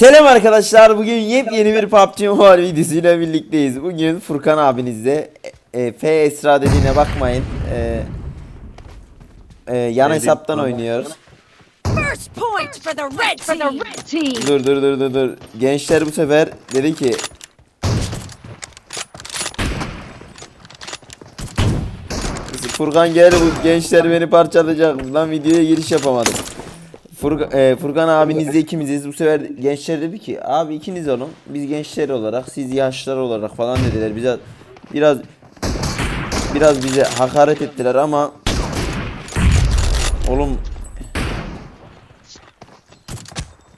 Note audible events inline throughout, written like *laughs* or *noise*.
Selam arkadaşlar. Bugün yepyeni bir PUBG Mobile videosuyla birlikteyiz. Bugün Furkan abinizle e, F Esra dediğine bakmayın. E, e, yan hesaptan oynuyoruz. Dur dur dur dur dur. Gençler bu sefer dedi ki Furkan gel bu gençler beni parçalayacak. Lan videoya giriş yapamadım. Furkan, e, Furkan abinizle ikimiziz. Bu sefer gençler dedi ki abi ikiniz olun. Biz gençler olarak siz yaşlılar olarak falan dediler. Bize biraz biraz bize hakaret ettiler ama oğlum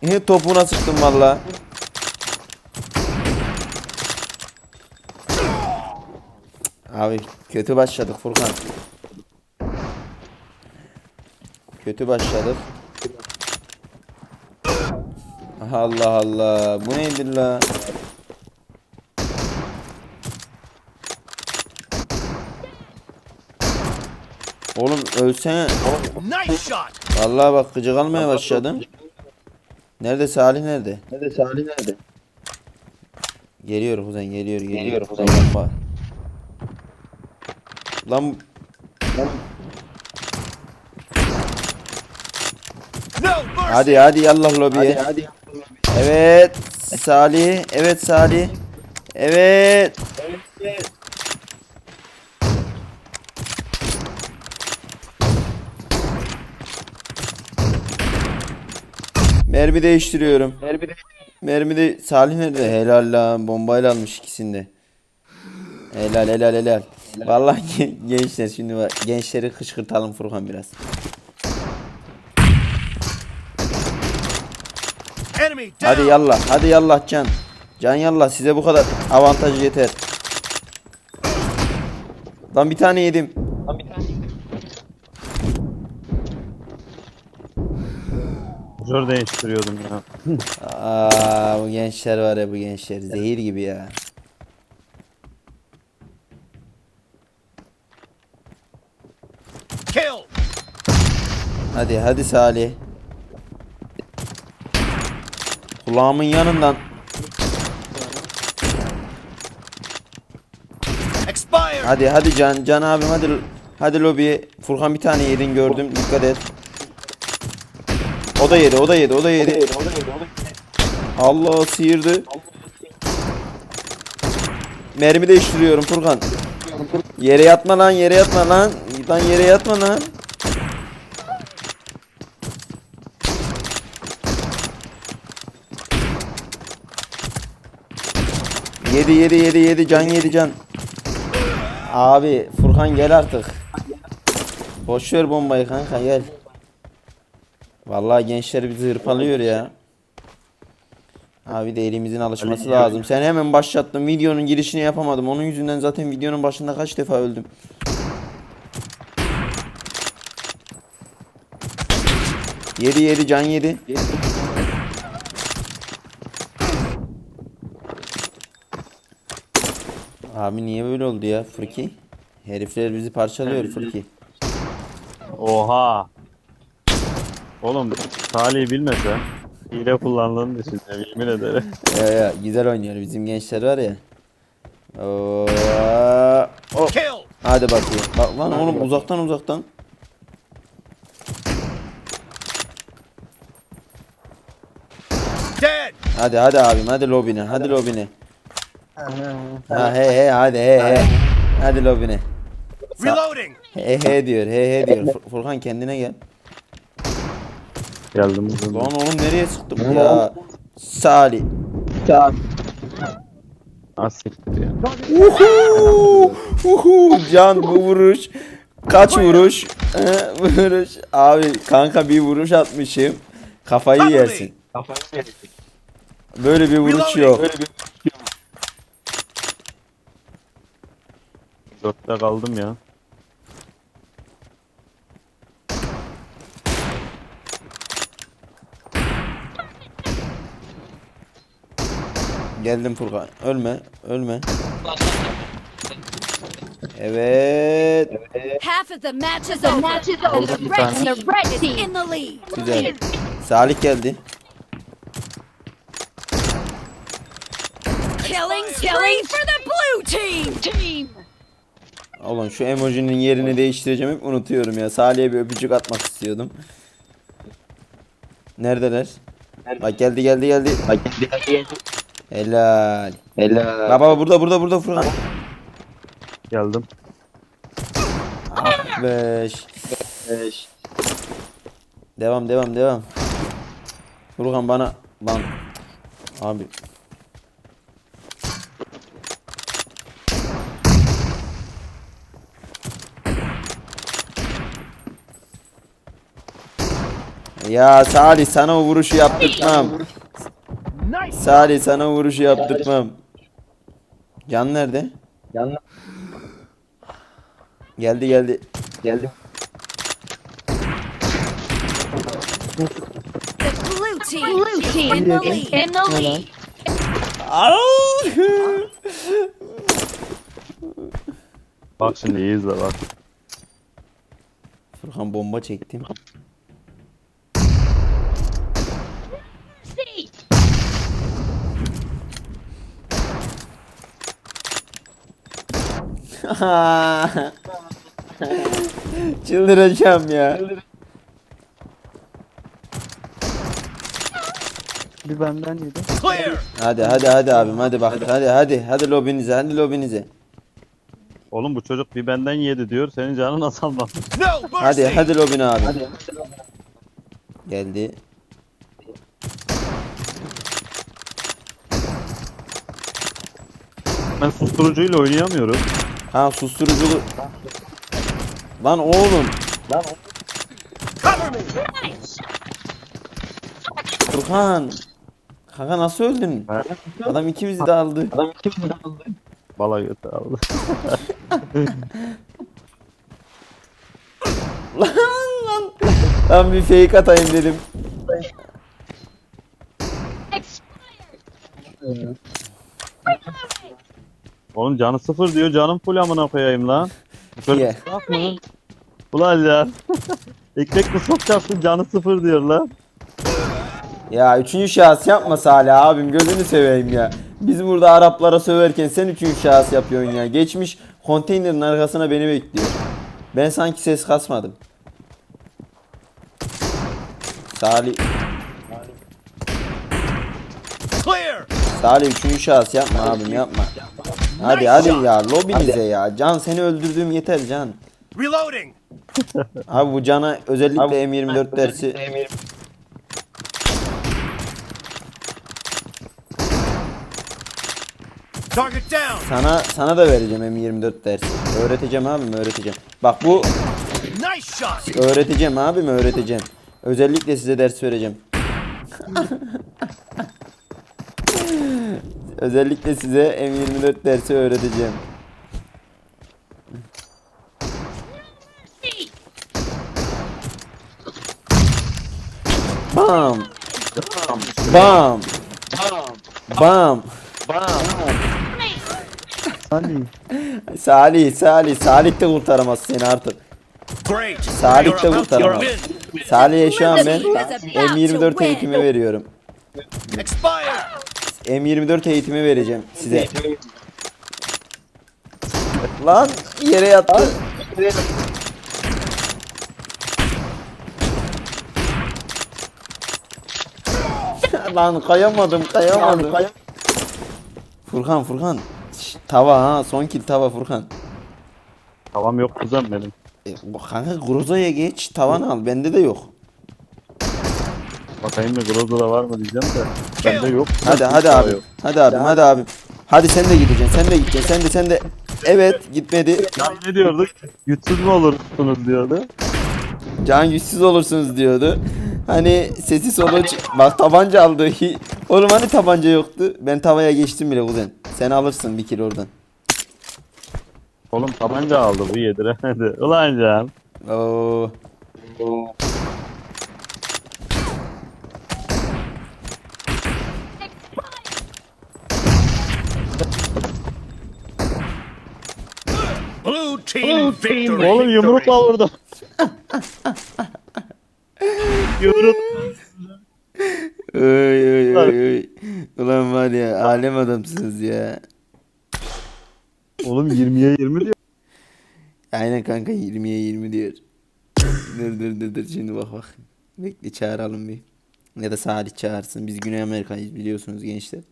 He topuna sıktım valla. Abi kötü başladık Furkan. Kötü başladık. Allah Allah. Bu nedir la? Oğlum ölsene. Nice shot. Vallahi bak gıcık almaya başladım. Nerede Salih nerede? Nerede Salih nerede? Geliyor kuzen geliyor geliyor. Geliyor kuzen. Yapma. Lan hadi hadi yallah lobiye. Hadi hadi. Evet Salih. Evet Salih. Evet. Mermi değiştiriyorum. Nerede? Mermi de Salih nerede? Helal lan bombayla almış ikisini de. Helal helal helal. Vallahi gen- *laughs* gençler şimdi var. Gençleri kışkırtalım Furkan biraz. Hadi yallah hadi yallah can. Can yallah size bu kadar avantaj yeter. Lan bir tane yedim. Lan bir tane. Zor değiştiriyordum ya. Aa bu gençler var ya bu gençler zehir gibi ya. Kill. Hadi hadi Salih. Kulağımın yanından. Hadi hadi Can Can abim hadi hadi lobiye. Furkan bir tane yedin gördüm dikkat et. O da yedi o da yedi o da yedi. Allah sıyırdı. Mermi değiştiriyorum Furkan. Yere yatma lan yere yatma lan. Lan yere yatma lan. Yedi yedi yedi yedi can yedi can. Abi Furkan gel artık. Boş ver bombayı kanka gel. Vallahi gençler bizi hırpalıyor ya. Abi de elimizin alışması lazım. Sen hemen başlattın. Videonun girişini yapamadım. Onun yüzünden zaten videonun başında kaç defa öldüm. Yedi yedi can yedi. Abi niye böyle oldu ya Fırki? Herifler bizi parçalıyor Fırki. Oha. Oğlum Salih'i bilmese hile kullandığını düşünüyorum yemin ederim. Ya ya güzel oynuyor bizim gençler var ya. Oo, oh. Kill. Hadi bakayım. Bak lan oğlum uzaktan uzaktan. Dead. Hadi hadi abim hadi lobine hadi lobine. Ha he he hadi he he. Hadi lobine. Reloading. He he diyor he he diyor. Fur- Furkan kendine gel. Geldim. Lan oğlum nereye sıktım ya? Salih. Tamam. Asiktir ya. Uhu, uhu, Can bu vuruş. Kaç vuruş? Vuruş. Abi kanka bir vuruş atmışım. Kafayı yersin. Böyle bir vuruş yok. Dörtte kaldım ya. Geldim Furkan. Ölme, ölme. Evet. Half of the match is over. Match is over. The red team, the red team in the lead. Güzel. Salih geldi. Killing spree for the blue team. Team. Oğlum şu emojinin yerini değiştireceğim hep unutuyorum ya. Salih'e bir öpücük atmak istiyordum. Neredeler? Bak geldi geldi geldi. Bak geldi geldi geldi. Helal. Helal. Baba burada burada burada Furkan. Geldim. Beş. Beş. Devam devam devam. Furkan bana lan abi Ya Salih sana o vuruşu yaptırtmam. Salih sana o vuruşu yaptırtmam. Can nerede? Yanına Geldi geldi. geldim. The blue team. Blue team in the lead. In the lead. Bak şimdi iyi izle bak. Furkan bomba çektim. *laughs* Çıldıracağım ya. Bir benden yedi. Hadi hadi hadi abim hadi bak hadi hadi hadi lobinize hadi lobinize. Oğlum bu çocuk bir benden yedi diyor. Senin canın almaz? Hadi hadi lobine abi. Geldi. Ben susturucuyla oynayamıyorum. Ha susturuculu. Lan oğlum. Lan Furkan. Kanka nasıl öldün? Adam ikimizi de aldı. adam kim aldı? Bala götü aldı. *laughs* lan lan. Ben bir fake atayım dedim. Oğlum canı sıfır diyor. Canım full amına koyayım lan. Çocuk *laughs* Ye. bak mı? Ulan ya. *laughs* Ekmek mi sokacaksın canı sıfır diyor lan. Ya üçüncü şahıs yapma Salih abim gözünü seveyim ya. Biz burada Araplara söverken sen üçüncü şahıs yapıyorsun ya. Geçmiş konteynerin arkasına beni bekliyor. Ben sanki ses kasmadım. Salih. Salih üçüncü şahıs yapma abim yapma. Hadi hadi ya lobinize ya. Can seni öldürdüğüm yeter Can. Reloading. *laughs* Abi bu Can'a özellikle M24 dersi Target down. sana sana da vereceğim M24 dersi. Öğreteceğim abim öğreteceğim. Bak bu Nice shot. öğreteceğim abim öğreteceğim. Özellikle size ders vereceğim. *laughs* Özellikle size M24 dersi öğreteceğim. Bam. Bam. Bam. Hani Salih, Salih, Salih de kurtaramaz seni artık. Salih de kurtaramaz. Salih'e şu an ben Blue team is about to M24 win. eğitimi veriyorum. Expire. M24 eğitimi vereceğim size. Lan yere yattı. *laughs* Lan kayamadım kayamadım. Furkan Furkan. Şş, tava ha son kill tava Furkan. Tavam yok kızım benim. E, bu kanka Groza'ya geç tavan al bende de yok. Bakayım mı Groza'da var mı diyeceğim de. Bende yok. Hadi hadi Tava abi. yok. Hadi abi hadi abi. Hadi sen de gideceksin sen de gideceksin sen de sen de. Evet gitmedi. Ya ne diyorduk? Güçsüz mü olursunuz diyordu. Can güçsüz olursunuz diyordu. Hani sesi solu bak tabanca aldı. *laughs* Oğlum hani tabanca yoktu. Ben tavaya geçtim bile kuzen. Sen alırsın bir kill oradan. Oğlum tabanca aldı bu yediremedi. *laughs* Ulan can. Oo. Blue team victory. Oğlum yumrukla vurdu. Yumruk. Oy, oy, oy, oy. Ulan var ya alem adamsınız ya. Oğlum 20'ye 20 diyor. Aynen kanka 20'ye 20 diyor. dur dur dur dur şimdi bak bak. Bekle çağıralım bir. Ya da Salih çağırsın. Biz Güney Amerika'yız biliyorsunuz gençler.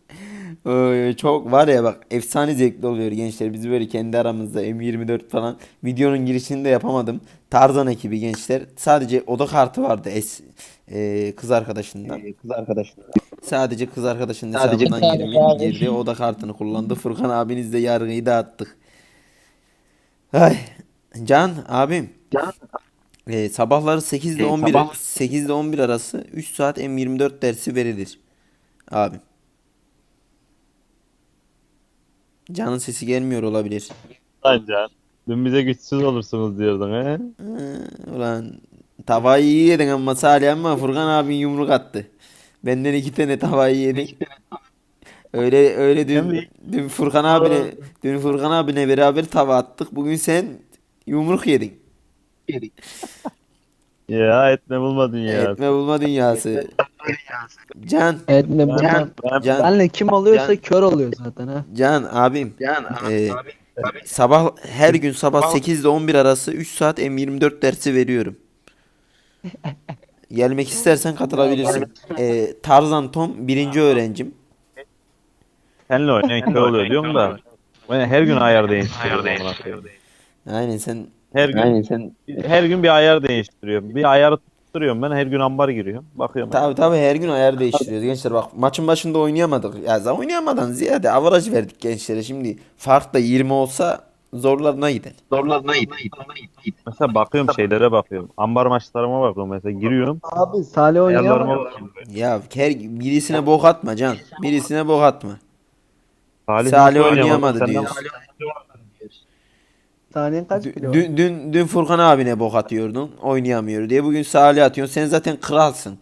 Çok var ya bak efsane zevkli oluyor gençler. Biz böyle kendi aramızda M24 falan videonun girişini de yapamadım. Tarzan ekibi gençler. Sadece oda kartı vardı es, e, kız arkadaşından. Kız arkadaşım. Sadece kız arkadaşının Sadece hesabından kız girdi. Oda kartını kullandı. Furkan abiniz de yargıyı dağıttık. Ay. Can abim. Can. Ee, sabahları 8 ile Ee, 11 sabah- 8 ile 11 arası 3 saat M24 dersi verilir. Abim. Can'ın sesi gelmiyor olabilir. Lan Can. Dün bize güçsüz olursunuz diyordun he. Ee, ulan tavayı iyi yedin ama Salih ama Furkan abin yumruk attı. Benden iki tane tavayı yedin. Öyle öyle dün dün Furkan abine dün Furkan abine beraber tava attık. Bugün sen yumruk yedin. Ya etme bulmadın ya. Etme bulma dünyası. Can Etme bundan. Ben, Can Benle kim oluyorsa Can- kör oluyor zaten ha. Can abim. Can Ee, Sabah her gün sabah 8 ile 11 arası 3 saat M24 dersi veriyorum. Gelmek istersen katılabilirsin. Ee, Tarzan Tom birinci öğrencim. Seninle oynayan kör oluyor diyorum da. Ben her gün ayar değiştiriyorum. Aynen sen Her gün Yani sen her gün bir ayar değiştiriyorum. Bir ayarı tutturuyorum ben her gün ambar giriyorum. Bakıyorum. tabi tabi her gün ayar değiştiriyoruz gençler bak maçın başında oynayamadık. Ya zaten oynayamadan ziyade avaraj verdik gençlere. Şimdi fark da 20 olsa zorlarına gider. zorlarına git. Mesela bakıyorum şeylere bakıyorum. Ambar maçlarıma bakıyorum mesela giriyorum. Abi Salih oynayamıyor. Ya her birisine bok atma Can. Birisine bok atma. Salih, Salih oynayamadı? oynayamadı diyorsun. Salih'in kaç Dün, kilo? dün, dün, dün Furkan abine bok atıyordun. Oynayamıyor diye. Bugün Salih atıyorsun. Sen zaten kralsın.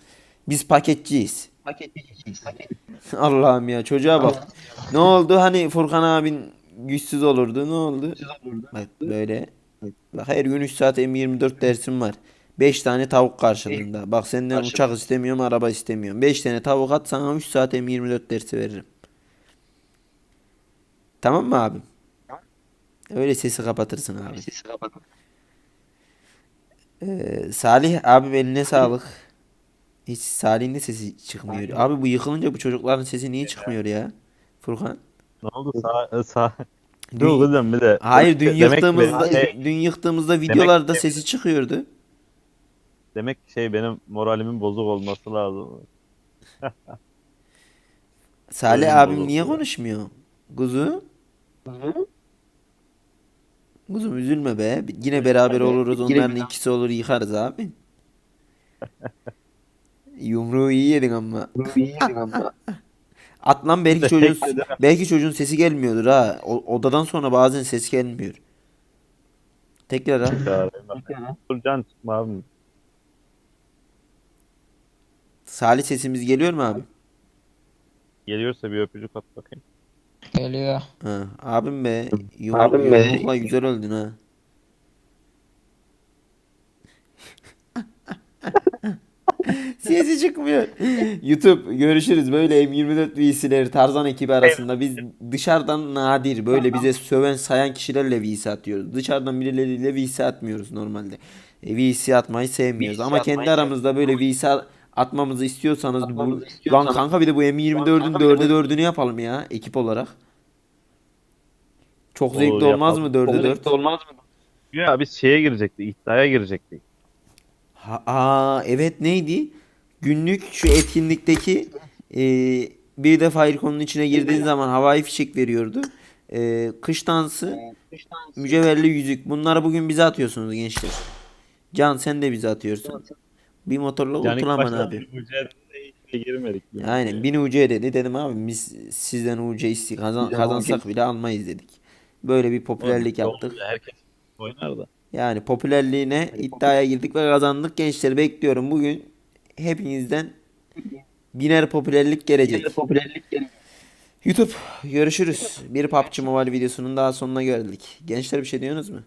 Biz paketçiyiz. *laughs* Allah'ım ya çocuğa bak. Ne oldu hani Furkan abin güçsüz olurdu. Ne oldu? Bak böyle. Bak her gün 3 saat M24 dersim var. 5 tane tavuk karşılığında. Bak senden uçak istemiyorum, araba istemiyorum. 5 tane tavuk at sana 3 saat M24 dersi veririm. Tamam mı abim? Öyle sesi kapatırsın abi. Ee, Salih abi eline sağlık. Hiç Salih'in de sesi çıkmıyor. Abi bu yıkılınca bu çocukların sesi niye çıkmıyor ya? Furkan. Ne oldu? Sağ, sağ. Dün- Dur kızım bir de. Hayır dün Demek ki yıktığımızda şey- dün yıktığımızda videolarda ki- sesi çıkıyordu. Demek şey benim moralimin bozuk olması lazım. *laughs* Salih abim niye konuşmuyor? Kuzu? Kuzum üzülme be. Yine beraber oluruz. Onların ikisi olur yıkarız abi. Yumruğu iyi yedin ama. *laughs* At lan belki çocuğun belki çocuğun sesi gelmiyordur ha. O- odadan sonra bazen ses gelmiyor. Tekrar ha. Can çıkma abi. Salih sesimiz geliyor mu abi? Geliyorsa bir öpücük at bakayım. Geliyor. Ha, abim be. Yumruk, Abim be. yumrukla güzel öldün ha. *laughs* Sesi çıkmıyor. YouTube görüşürüz. Böyle M24 VC'leri Tarzan ekibi arasında biz dışarıdan nadir böyle bize söven sayan kişilerle VC atıyoruz. Dışarıdan birileriyle VC atmıyoruz normalde. E, VC atmayı sevmiyoruz ama kendi aramızda böyle VC atmamızı istiyorsanız bu lan kanka bir de bu M24'ün 4'e 4'ünü yapalım ya ekip olarak. Çok Olur, zevkli olmaz yapalım. mı 4'e 4? olmaz mı? Ya biz şeye girecektik, iddiaya girecektik. Ha, aa evet neydi? Günlük şu etkinlikteki e, bir de Firecon'un içine girdiğin zaman havai fişek veriyordu. E, kış dansı, mücevherli yüzük. Bunları bugün bize atıyorsunuz gençler. Can sen de bize atıyorsun. Bir motorla Yani başta abi. bir girmedik. Aynen bin UC dedi dedim abi biz sizden UC isti kazan, kazansak bile almayız dedik. Böyle bir popülerlik Oğlum, yaptık. Herkes oynar da. Yani popülerliğine iddiaya girdik ve kazandık gençleri bekliyorum. Bugün hepinizden biner popülerlik gelecek. Popülerlik geliyor. YouTube görüşürüz. Bir PUBG Mobile videosunun daha sonuna geldik. Gençler bir şey diyorsunuz mu?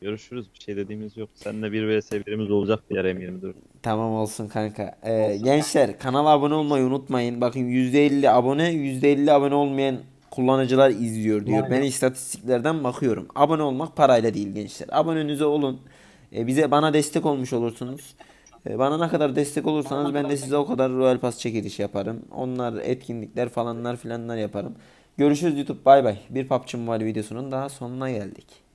Görüşürüz. Bir şey dediğimiz yok. Seninle bir vs birimiz olacak bir yer M24. Tamam olsun kanka. Ee, gençler kanala abone olmayı unutmayın. Bakın %50 abone, %50 abone olmayan kullanıcılar izliyor diyor. Ben istatistiklerden bakıyorum. Abone olmak parayla değil gençler. Abonenize olun. Ee, bize bana destek olmuş olursunuz. Ee, bana ne kadar destek olursanız ben de size o kadar Royal Pass çekiliş yaparım. Onlar etkinlikler falanlar filanlar yaparım. Görüşürüz YouTube. Bay bay. Bir PUBG Mobile videosunun daha sonuna geldik.